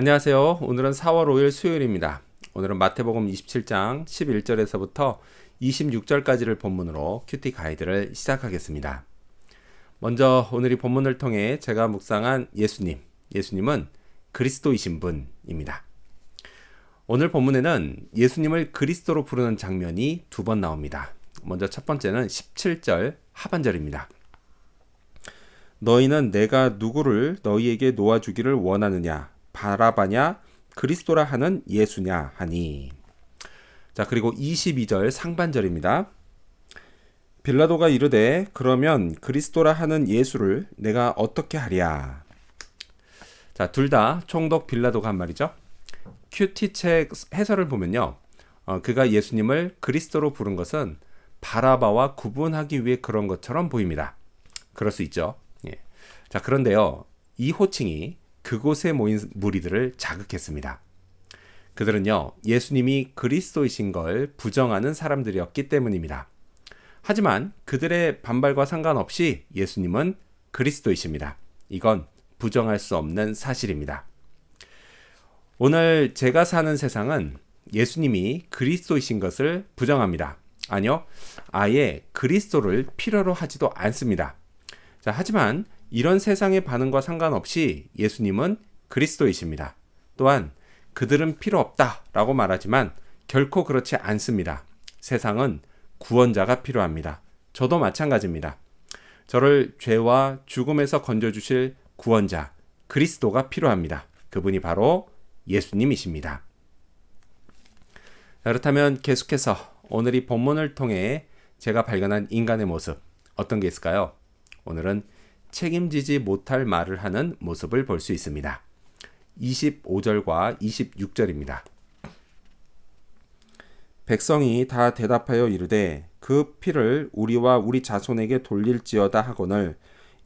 안녕하세요. 오늘은 4월 5일 수요일입니다. 오늘은 마태복음 27장 11절에서부터 26절까지를 본문으로 큐티 가이드를 시작하겠습니다. 먼저 오늘 이 본문을 통해 제가 묵상한 예수님, 예수님은 그리스도이신 분입니다. 오늘 본문에는 예수님을 그리스도로 부르는 장면이 두 번 나옵니다. 먼저 첫 번째는 17절 하반절입니다. 너희는 내가 누구를 너희에게 놓아주기를 원하느냐 바라바냐 그리스도라 하는 예수냐 하니 자 그리고 22절 상반절입니다. 빌라도가 이르되 그러면 그리스도라 하는 예수를 내가 어떻게 하랴 자 둘 다 총독 빌라도가 한 말이죠. 큐티 책 해설을 보면요. 어, 그가 예수님을 그리스도로 부른 것은 바라바와 구분하기 위해 그런 것처럼 보입니다. 그럴 수 있죠. 예. 자, 그런데요. 이 호칭이 그곳에 모인 무리들을 자극했습니다. 그들은요, 예수님이 그리스도이신 걸 부정하는 사람들이었기 때문입니다. 하지만 그들의 반발과 상관없이 예수님은 그리스도이십니다. 이건 부정할 수 없는 사실입니다. 오늘 제가 사는 세상은 예수님이 그리스도이신 것을 부정합니다. 아니요, 아예 그리스도를 필요로 하지도 않습니다. 자, 하지만 이런 세상의 반응과 상관없이 예수님은 그리스도이십니다. 또한 그들은 필요 없다 라고 말하지만 결코 그렇지 않습니다. 세상은 구원자가 필요합니다. 저도 마찬가지입니다. 저를 죄와 죽음에서 건져주실 구원자, 그리스도가 필요합니다. 그분이 바로 예수님이십니다. 그렇다면 계속해서 오늘 이 본문을 통해 제가 발견한 인간의 모습 어떤 게 있을까요? 오늘은 책임지지 못할 말을 하는 모습을 볼 수 있습니다. 25절과 26절입니다. 백성이 다 대답하여 이르되 그 피를 우리와 우리 자손에게 돌릴지어다 하거늘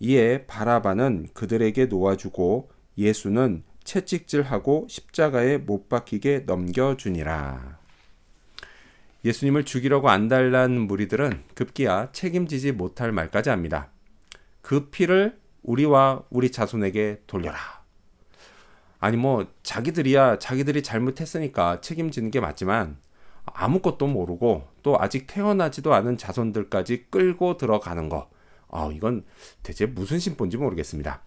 이에 바라바는 그들에게 놓아주고 예수는 채찍질하고 십자가에 못 박히게 넘겨주니라. 예수님을 죽이려고 안달난 무리들은 급기야 책임지지 못할 말까지 합니다. 그 피를 우리와 우리 자손에게 돌려라. 아니 뭐 자기들이야 자기들이 잘못했으니까 책임지는 게 맞지만 아무것도 모르고 또 아직 태어나지도 않은 자손들까지 끌고 들어가는 거. 아, 이건 대체 무슨 심보인지 모르겠습니다.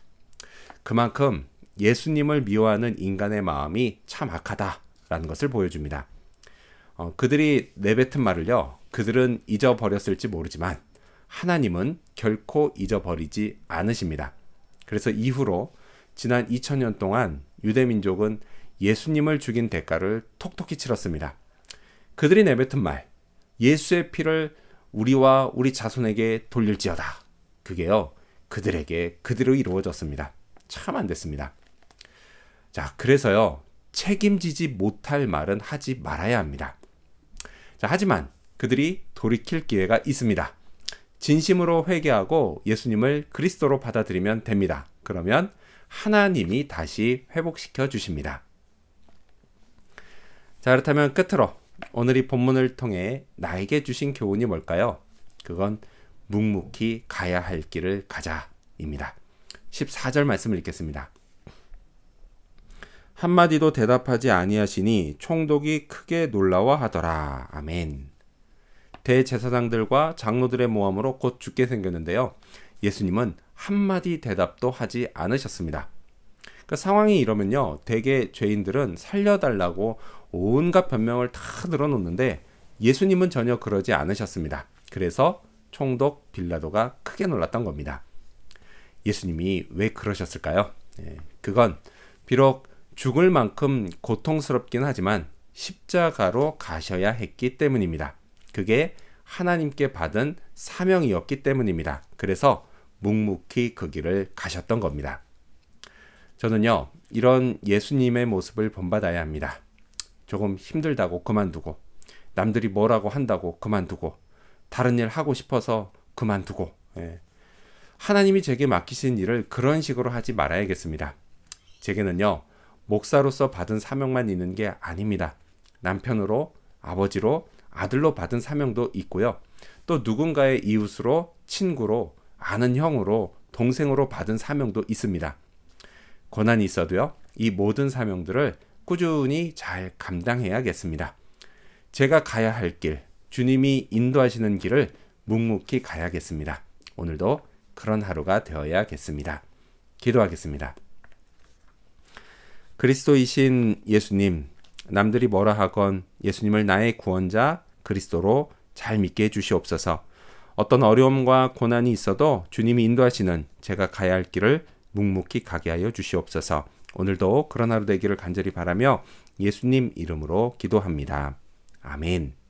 그만큼 예수님을 미워하는 인간의 마음이 참 악하다라는 것을 보여줍니다. 어, 그들이 내뱉은 말을요, 그들은 잊어버렸을지 모르지만 하나님은 결코 잊어버리지 않으십니다. 그래서 이후로 지난 2000년 동안 유대민족은 예수님을 죽인 대가를 톡톡히 치렀습니다. 그들이 내뱉은 말, 예수의 피를 우리와 우리 자손에게 돌릴지어다. 그게요, 그들에게 그대로 이루어졌습니다. 참 안 됐습니다. 자, 그래서요, 책임지지 못할 말은 하지 말아야 합니다. 자, 하지만 그들이 돌이킬 기회가 있습니다. 진심으로 회개하고 예수님을 그리스도로 받아들이면 됩니다. 그러면 하나님이 다시 회복시켜 주십니다. 자, 그렇다면 끝으로 오늘 이 본문을 통해 나에게 주신 교훈이 뭘까요? 그건 묵묵히 가야 할 길을 가자입니다. 14절 말씀을 읽겠습니다. 한마디도 대답하지 아니하시니 총독이 크게 놀라워하더라. 아멘. 대제사장들과 장로들의 모함으로 곧 죽게 생겼는데요. 예수님은 한마디 대답도 하지 않으셨습니다. 그 상황이 이러면요. 대개 죄인들은 살려달라고 온갖 변명을 다 늘어놓는데 예수님은 전혀 그러지 않으셨습니다. 그래서 총독 빌라도가 크게 놀랐던 겁니다. 예수님이 왜 그러셨을까요? 예, 그건 비록 죽을 만큼 고통스럽긴 하지만 십자가로 가셔야 했기 때문입니다. 그게 하나님께 받은 사명이었기 때문입니다. 그래서 묵묵히 그 길을 가셨던 겁니다. 저는요, 이런 예수님의 모습을 본받아야 합니다. 조금 힘들다고 그만두고, 남들이 뭐라고 한다고 그만두고, 다른 일 하고 싶어서 그만두고, 예. 하나님이 제게 맡기신 일을 그런 식으로 하지 말아야겠습니다. 제게는요, 목사로서 받은 사명만 있는 게 아닙니다. 남편으로, 아버지로, 아들로 받은 사명도 있고요. 또 누군가의 이웃으로, 친구로, 아는 형으로, 동생으로 받은 사명도 있습니다. 고난이 있어도요, 이 모든 사명들을 꾸준히 잘 감당해야겠습니다. 제가 가야 할 길, 주님이 인도하시는 길을 묵묵히 가야겠습니다. 오늘도 그런 하루가 되어야겠습니다. 기도하겠습니다. 그리스도이신 예수님, 남들이 뭐라 하건 예수님을 나의 구원자 그리스도로 잘 믿게 해주시옵소서. 어떤 어려움과 고난이 있어도 주님이 인도하시는 제가 가야 할 길을 묵묵히 가게 하여 주시옵소서. 오늘도 그런 하루 되기를 간절히 바라며 예수님 이름으로 기도합니다. 아멘.